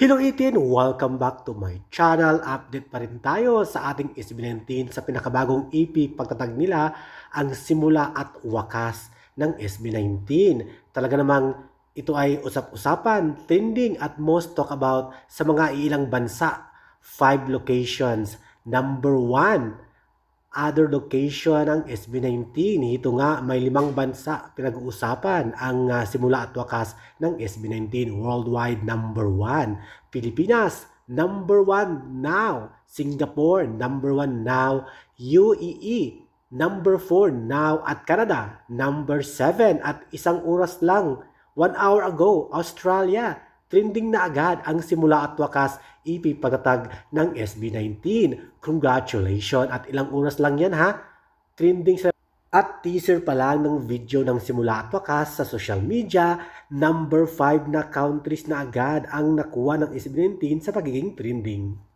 Hello 18! Welcome back to my channel. Update pa rin tayo sa ating SB19 sa pinakabagong EP pagtatag nila ang simula at wakas ng SB19. Talaga namang ito ay usap-usapan, trending at most talk about sa mga ilang bansa. Five locations. Number one, other location ng SB19. Ito nga, may limang bansa pinag-uusapan ang ah, simula at wakas ng SB19 worldwide number one. Pilipinas, number one now. Singapore, number one now. UAE, number four now. At Canada, number seven. At isang oras lang, one hour ago, Australia, trending na agad ang simula at wakas EP patatag ng SB19. Congratulations! At ilang oras lang yan ha? Trending sa at teaser pa lang ng video ng simula at wakas sa social media, number 5 na countries na agad ang nakuha ng SB19 sa pagiging trending.